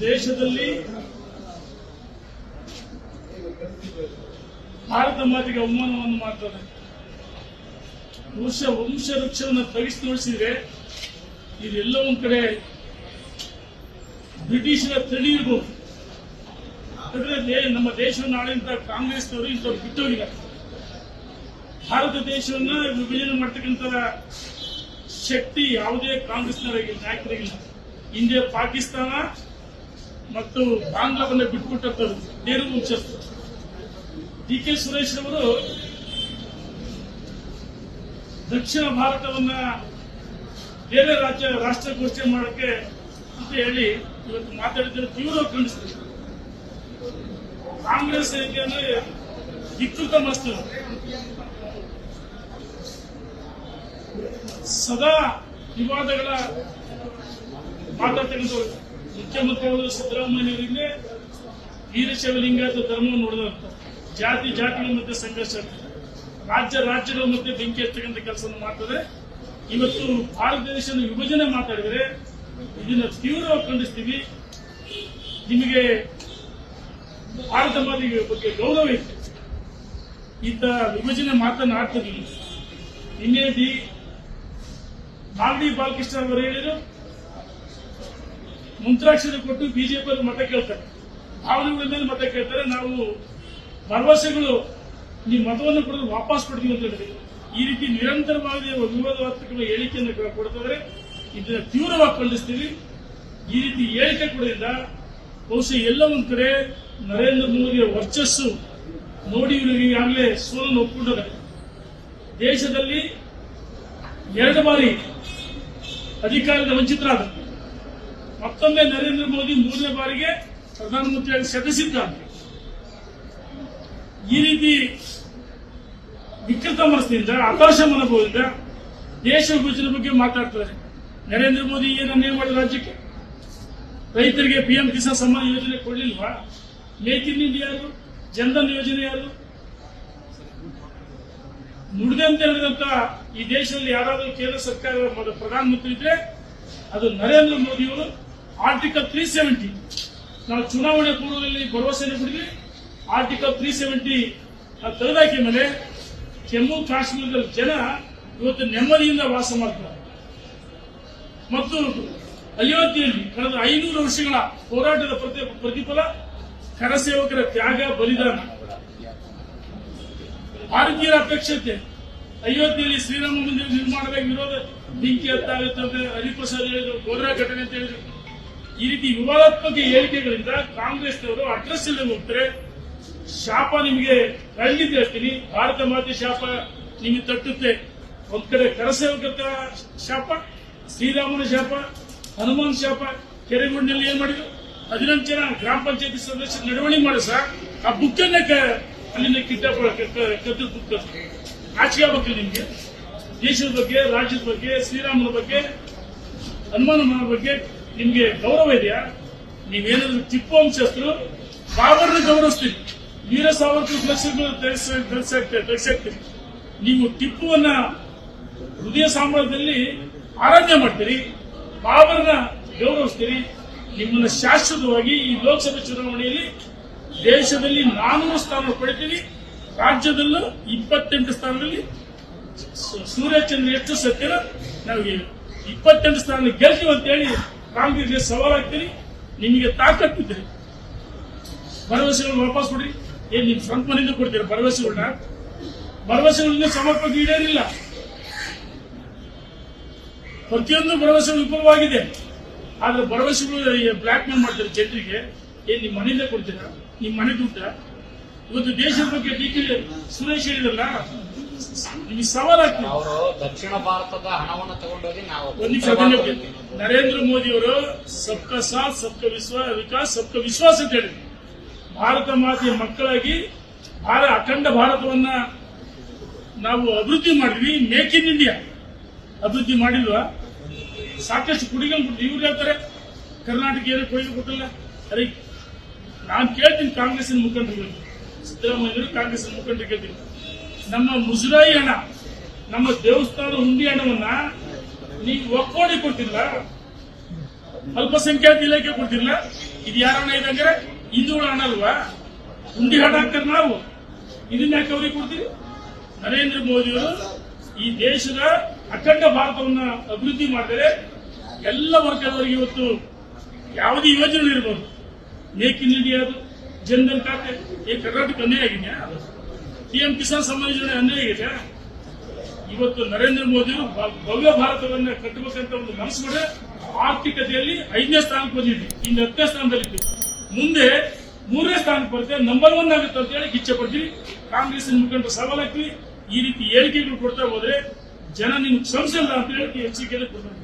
ದೇಶದಲ್ಲಿ ಭಾರತ ಮಾತಿಗೆ ಅವಮಾನವನ್ನು ಮಾಡ್ತಾರೆ ವಂಶ ವಂಶ ವೃಕ್ಷವನ್ನು ತಗಿಸಿ ನೋಡಿಸಿದ್ರೆ ಇದೆಲ್ಲ ಒಂದ್ ಕಡೆ ಬ್ರಿಟಿಷರ ತಳಿ ಇರ್ಬೋದು. ನಮ್ಮ ದೇಶವನ್ನು ಆಳಿದಂತ ಕಾಂಗ್ರೆಸ್ನವರು ಇಂಥವ್ರು ಬಿಟ್ಟೋಗಿಲ್ಲ. ಭಾರತ ದೇಶವನ್ನ ವಿಭಜನೆ ಮಾಡ್ತಕ್ಕಂಥ ಶಕ್ತಿ ಯಾವುದೇ ಕಾಂಗ್ರೆಸ್ನವರಿಗೆ, ನಾಯಕರಿಗಿಲ್ಲ. ಇಂಡಿಯಾ ಪಾಕಿಸ್ತಾನ ಮತ್ತು ಬಾಂಗ್ಲಾವನ್ನ ಬಿಟ್ಬಿಟ್ಟಂತದ್ದು ನೇರು ವಂಶಸ್ಥರು ಡಿ ಕೆ ಸುರೇಶ್ ಅವರು ದಕ್ಷಿಣ ಭಾರತವನ್ನ ಬೇರೆ ರಾಜ್ಯ ರಾಷ್ಟ್ರ ಘೋಷಣೆ ಮಾಡಕ್ಕೆ ಅಂತ ಹೇಳಿ ಇವತ್ತು ಮಾತಾಡಿದ್ರೆ ತೀವ್ರ ಖಂಡಿಸ್ತಾರೆ ಕಾಂಗ್ರೆಸ್ ಅಂದ್ರೆ ವಿಕೃತ ಮಸ್ತು. ಸದಾ ವಿವಾದಗಳ ಮಾತಾಡ್ತಕ್ಕಂಥವ್ರು. ಮುಖ್ಯಮಂತ್ರಿಗಳು ಸಿದ್ದರಾಮಯ್ಯವರಿಗೆ ವೀರಶೈವ ಲಿಂಗಾಯತ ಧರ್ಮವನ್ನು ನೋಡಿದಂತ ಜಾತಿ, ಜಾತಿಗಳ ಮಧ್ಯೆ ಸಂಘರ್ಷ ರಾಜ್ಯ, ರಾಜ್ಯಗಳ ಮಧ್ಯೆ ಬೆಂಕಿ ಹಚ್ಚತಕ್ಕಂಥ ಕೆಲಸವನ್ನು ಮಾಡ್ತದೆ. ಇವತ್ತು ಭಾರತ ದೇಶವನ್ನು ವಿಭಜನೆ ಮಾತಾಡಿದರೆ ಇದನ್ನ ತೀವ್ರವಾಗಿ ಖಂಡಿಸ್ತೀವಿ. ನಿಮಗೆ ಭಾರತ ಮಾತಿಗೆ ಬಗ್ಗೆ ಗೌರವ ಇತ್ತು ಇಂಥ ವಿಭಜನೆ ಮಾತನಾಡ್ತಿರ್ಲಿಲ್ಲ ನಿನ್ನೆ ದಿ ಮಾಲ್ಡಿ ಬಾಲಕೃಷ್ಣ ಅವರು ಹೇಳಿದ್ರು ಮುಂತ್ರಾಕ್ಷರ ಕೊಟ್ಟು ಬಿಜೆಪಿ ಅವರು ಮತ ಕೇಳ್ತಾರೆ. ಭಾವನೆಗಳ ಮೇಲೆ ಮತ ಕೇಳ್ತಾರೆ. ನಾವು ಭರವಸೆಗಳು ನೀವು ಮತವನ್ನು ಕೊಡೋದು ವಾಪಸ್ ಕೊಡ್ತೀವಿ ಅಂತ ಹೇಳಿದ್ರು. ಈ ರೀತಿ ನಿರಂತರವಾಗಿ ವಿವಾದಾತ್ಮಕ ಹೇಳಿಕೆಯನ್ನು ಕೊಡ್ತಾರೆ ಇದನ್ನ ತೀವ್ರವಾಗಿ ಖಂಡಿಸ್ತೀವಿ. ಈ ರೀತಿ ಹೇಳಿಕೆ ಕೊಡೋದ್ರಿಂದ ಬಹುಶಃ ಎಲ್ಲ ಒಂದ್ ಕಡೆ ನರೇಂದ್ರ ಮೋದಿಯ ವರ್ಚಸ್ಸು ನೋಡಿ ಈಗಾಗಲೇ ಸೋಲನ್ನು ಒಪ್ಪಿಕೊಂಡಿದ್ದಾರೆ. ದೇಶದಲ್ಲಿ ಎರಡು ಬಾರಿ ಅಧಿಕಾರದ ವಂಚಿತರಾದ ಮತ್ತೊಮ್ಮೆ ನರೇಂದ್ರ ಮೋದಿ ಮೂರನೇ ಬಾರಿಗೆ ಪ್ರಧಾನಮಂತ್ರಿಯಾಗಿ ಸದಸ್ಯರಿದ್ದಾರೆ ಈ ರೀತಿ ವಿಕೃತ ಮನಸ್ಸಿನಿಂದ ಹತಾಶ ಮನೋಭಾವದಿಂದ ದೇಶ ವಿಭಜನೆ ಬಗ್ಗೆ ಮಾತಾಡ್ತಾರೆ. ನರೇಂದ್ರ ಮೋದಿ ಏನನ್ನೇ ಮಾಡಿದ ರಾಜ್ಯಕ್ಕೆ? ರೈತರಿಗೆ ಪಿಎಂ ಕಿಸಾನ್ ಸಮ್ಮಾನ ಯೋಜನೆ ಕೊಡಲಿಲ್ವಾ? ಮೇಕ್ ಇನ್ ಇಂಡಿಯಾ ಯಾರು? ಜನಧನ್ ಯೋಜನೆ ಯಾರು? ನುಡಿದಂತೆ ನಡೆದಂತ ಈ ದೇಶದಲ್ಲಿ ಯಾರಾದರೂ ಕೇಂದ್ರ ಸರ್ಕಾರ ಪ್ರಧಾನಮಂತ್ರಿ ಇದ್ರೆ ಅದು ನರೇಂದ್ರ ಮೋದಿಯವರು ಆರ್ಟಿಕಲ್ ತ್ರೀ ಸೆವೆಂಟಿ ನಾವು ಚುನಾವಣೆ ಪೂರ್ವದಲ್ಲಿ ಭರವಸೆ ಕೊಡಿದ್ವಿ ಆರ್ಟಿಕಲ್ ತ್ರೀ ಸೆವೆಂಟಿ ತೆಗೆದಾಕಿದ ಮೇಲೆ ಜಮ್ಮು ಕಾಶ್ಮೀರದ ಜನ ಇವತ್ತು ನೆಮ್ಮದಿಯಿಂದ ವಾಸ ಮಾಡ್ತಾರೆ. ಮತ್ತು ಅಯೋಧ್ಯೆಯಲ್ಲಿ ಕಳೆದ ಐನೂರು ವರ್ಷಗಳ ಹೋರಾಟದ ಪ್ರತಿ ಪ್ರತಿಫಲ ಕರಸೇವಕರ ತ್ಯಾಗ, ಬಲಿದಾನ. ಭಾರತೀಯರ ಅಪೇಕ್ಷತೆ ಅಯೋಧ್ಯೆಯಲ್ಲಿ ಶ್ರೀರಾಮ ಮಂದಿರ ನಿರ್ಮಾಣದ ವಿರೋಧ ಬೆಂಕಿ ಹತ್ತಾಗುತ್ತದೆ ಹರಿಪ್ರಸಾದ್ ಹೇಳಿದ್ರು, ಗೋದ್ರಾ ಘಟನೆ ಅಂತ ಹೇಳಿದ್ರು. ಈ ರೀತಿ ವಿವಾದಾತ್ಮಕ ಹೇಳಿಕೆಗಳಿಂದ ಕಾಂಗ್ರೆಸ್ನವರು ಅಡ್ರೆಸ್ ಇಲ್ಲದೆ ಹೋಗ್ತಾರೆ. ಶಾಪ ನಿಮಗೆ ಖಂಡಿತ ಹೇಳ್ತೀನಿ ಭಾರತ ಮಾತೆ ಶಾಪ ನಿಮಗೆ ತಟ್ಟುತ್ತೆ. ಒಂದ್ ಕಡೆ ಕರಸೇವಕರ ಶಾಪ, ಶ್ರೀರಾಮನ ಶಾಪ, ಹನುಮಾನ್ ಶಾಪ ಕೆರೆಗುಂಡಿನಲ್ಲಿ ಏನ್ ಮಾಡಿದ್ರು? ಹದಿನೆಂಟು ಜನ ಗ್ರಾಮ ಪಂಚಾಯತಿ ಸದಸ್ಯರು ನಡವಳಿ ಮಾಡಿ ಸರ್. ಆ ಬುಕ್ಕನ್ನ ಕ- ಅಲ್ಲಿನ ಕದ್ದು ಬುಕ್ ಆಚೆ ಆಗ್ಬೇಕು ನಿಮ್ಗೆ. ದೇಶದ ಬಗ್ಗೆ, ರಾಜ್ಯದ ಬಗ್ಗೆ, ಶ್ರೀರಾಮನ ಬಗ್ಗೆ ಹನುಮಾನ ಬಗ್ಗೆ. ನಿಮ್ಗೆ ಗೌರವ ಇದೆಯಾ? ನೀವೇನಾದ್ರೂ ಟಿಪ್ಪು ವಂಶಸ್ಥರು? ಬಾಬರ್ನ ಗೌರವಿಸ್ತೀರಿ. ವೀರ ಸಾವರ್ಕರ್ ಫ್ಲೆಕ್ಸಿಬಲ್ ಧರಿಸಾಕ್ತೀರಿ ನೀವು ಟಿಪ್ಪುವನ್ನ ಹೃದಯ ಸಾಮ್ರಾಜ್ಯದಲ್ಲಿ ಆರಾಧನೆ ಮಾಡ್ತೀರಿ, ಬಾಬರ್ನ ಗೌರವಿಸ್ತೀರಿ. ನಿಮ್ಮನ್ನ ಶಾಶ್ವತವಾಗಿ ಈ ಲೋಕಸಭೆ ಚುನಾವಣೆಯಲ್ಲಿ ದೇಶದಲ್ಲಿ ನಾನೂರು ಸ್ಥಾನ ಪಡಿತೀವಿ ರಾಜ್ಯದಲ್ಲೂ ಇಪ್ಪತ್ತೆಂಟು ಸ್ಥಾನದಲ್ಲಿ ಸೂರ್ಯಚಂದ್ರ ಎಷ್ಟು ಸತ್ಯನ ನಮಗೆ ಇಪ್ಪತ್ತೆಂಟು ಸ್ಥಾನ ಗೆಲ್ತೀವಿ ಅಂತೇಳಿ ಕಾಂಗ್ರೆಸ್ಗೆ ಸವಾಲಾಗ್ತೀರಿ ನಿಮಗೆ ತಾಕತ್ತಿದ್ರಿ ಭರವಸೆಗಳನ್ನ ವಾಪಸ್ ಕೊಡ್ರಿ. ಏನ್ ನಿಮ್ ಸ್ವಂತ ಮನೆಯಿಂದ ಕೊಡ್ತೀರ ಭರವಸೆಗಳನ್ನ? ಭರವಸೆಗಳನ್ನ ಸಮರ್ಪಕ ಈಡೇರಿಲ್ಲ. ಪ್ರತಿಯೊಂದು ಭರವಸೆಗಳು ವಿಫಲವಾಗಿದೆ. ಆದ್ರೆ ಭರವಸೆಗಳು ಬ್ಲಾಕ್ ಮೇಲ್ ಮಾಡ್ತಾರೆ ಜನರಿಗೆ. ಏನ್ ನಿಮ್ ಮನೆಯಿಂದ ಕೊಡ್ತೀರಾ? ನಿಮ್ ಮನೆ ದುಡ್ಡ? ಇವತ್ತು ದೇಶದ ಬಗ್ಗೆ ಡಿ ಸುರೇಶ್ ಹೇಳಿದ್ರಲ್ಲ ನಿಮಗೆ ಸವಾಲಾಗ್ತದೆ ಅವರು ದಕ್ಷಿಣ ಭಾರತದ ಹಣವನ್ನು ತಗೊಂಡೋಗಿ ನಾವು ಒಂದು ನಿಮಿಷ ನರೇಂದ್ರ ಮೋದಿ ಅವರು ಸಬ್ಕಾ ಸಾಥ್ ಸಬ್ಕಾ ವಿಶ್ವ ವಿಕಾಸ್ ಸಬ್ಕಾ ವಿಶ್ವಾಸ ಅಂತ ಹೇಳಿದ್ರು. ಭಾರತ ಮಾತೆಯ ಮಕ್ಕಳಾಗಿ ಭಾರತ ಅಖಂಡ ಭಾರತವನ್ನ ನಾವು ಅಭಿವೃದ್ಧಿ ಮಾಡಿದ್ವಿ ಮೇಕ್ ಇನ್ ಇಂಡಿಯಾ. ಅಭಿವೃದ್ಧಿ ಮಾಡಿಲ್ವಾ? ಸಾಕಷ್ಟು ಕುಡಿಗಳು ಇವ್ರು ಹೇಳ್ತಾರೆ ಕರ್ನಾಟಕ ಏನು ಕೊಯ್ದು ಕೊಟ್ಟಿಲ್ಲ. ಅರೆ ನಾನು ಕೇಳ್ತೀನಿ ಕಾಂಗ್ರೆಸ್ ಮುಖಂಡರು ಸಿದ್ದರಾಮಯ್ಯರು ಕಾಂಗ್ರೆಸ್ ಮುಖಂಡರು ಕೇಳ್ತೀನಿ. ನಮ್ಮ ಮುಜರಾಯಿ ಹಣ ನಮ್ಮ ದೇವಸ್ಥಾನ ಹುಂಡಿ ಹಣವನ್ನ ನೀವು ಒಕ್ಕೋಡಿ ಕೊಟ್ಟಿಲ್ಲ, ಅಲ್ಪಸಂಖ್ಯಾತ ಇಲಾಖೆ ಕೊಟ್ಟಿಲ್ಲ. ಇದು ಯಾರ ಹಣ ಇದಂದ್ರೆ ಹಿಂದೂಗಳ ಹಣ ಅಲ್ವಾ? ಹುಂಡಿ ಹಣ ಹಾಕ್ತಾರೆ ನಾವು. ಇದನ್ನ ಯಾಕೆ ಅವ್ರಿಗೆ ಕೊಡ್ತೀವಿ ನರೇಂದ್ರ ಮೋದಿಯವರು ಈ ದೇಶದ ಅಖಂಡ ಭಾರತವನ್ನ ಅಭಿವೃದ್ಧಿ ಮಾಡಿದರೆ ಎಲ್ಲ ವರ್ಗದವರಿಗೆ ಇವತ್ತು ಯಾವುದೇ ಯೋಜನೆ ಇರ್ಬೋದು ಮೇಕ್ ಇನ್ ಇಂಡಿಯಾ ಅದು ಜನ್ಧನ್ ಖಾತೆ ಈ ಕರ್ನಾಟಕ ಕಮ್ಮಿ ಆಗಿದೆಯಾ? ಪಿಎಂ ಕಿಸಾನ್ ಸಮ್ಮಾನ್ ಯೋಜನೆ ಅನ್ಯಾಯ ಇದೆ. ಇವತ್ತು ನರೇಂದ್ರ ಮೋದಿ ಭವ್ಯ ಭಾರತವನ್ನ ಕಟ್ಟಬೇಕಂತ ಒಂದು ಮನಸ್ಸು ಮಾಡಿ ಆರ್ಥಿಕತೆಯಲ್ಲಿ ಐದನೇ ಸ್ಥಾನಕ್ಕೆ ಬಂದಿದ್ವಿ. ಇನ್ನು ಹತ್ತನೇ ಸ್ಥಾನದಲ್ಲಿದ್ವಿ ಮುಂದೆ ಮೂರನೇ ಸ್ಥಾನಕ್ಕೆ ಬರುತ್ತೆ ನಂಬರ್ ಒನ್ ಆಗುತ್ತೆ ಅಂತ ಹೇಳಿ ಇಚ್ಛೆ ಪಡ್ತೀವಿ. ಕಾಂಗ್ರೆಸ್ ಮುಖಂಡರು ಸವಾಲ್ ಹಾಕ್ತೀವಿ. ಈ ರೀತಿ ಹೇಳಿಕೆಗಳು ಕೊಡ್ತಾ ಹೋದ್ರೆ ಜನ ನಿಮ್ಗೆ ಕ್ಷಮಿಸಲ್ಲ ಅಂತ ಹೇಳಿ ಎಚ್ಚರಿಕೆಯಲ್ಲಿ ಕೊಡ್ತಾರೆ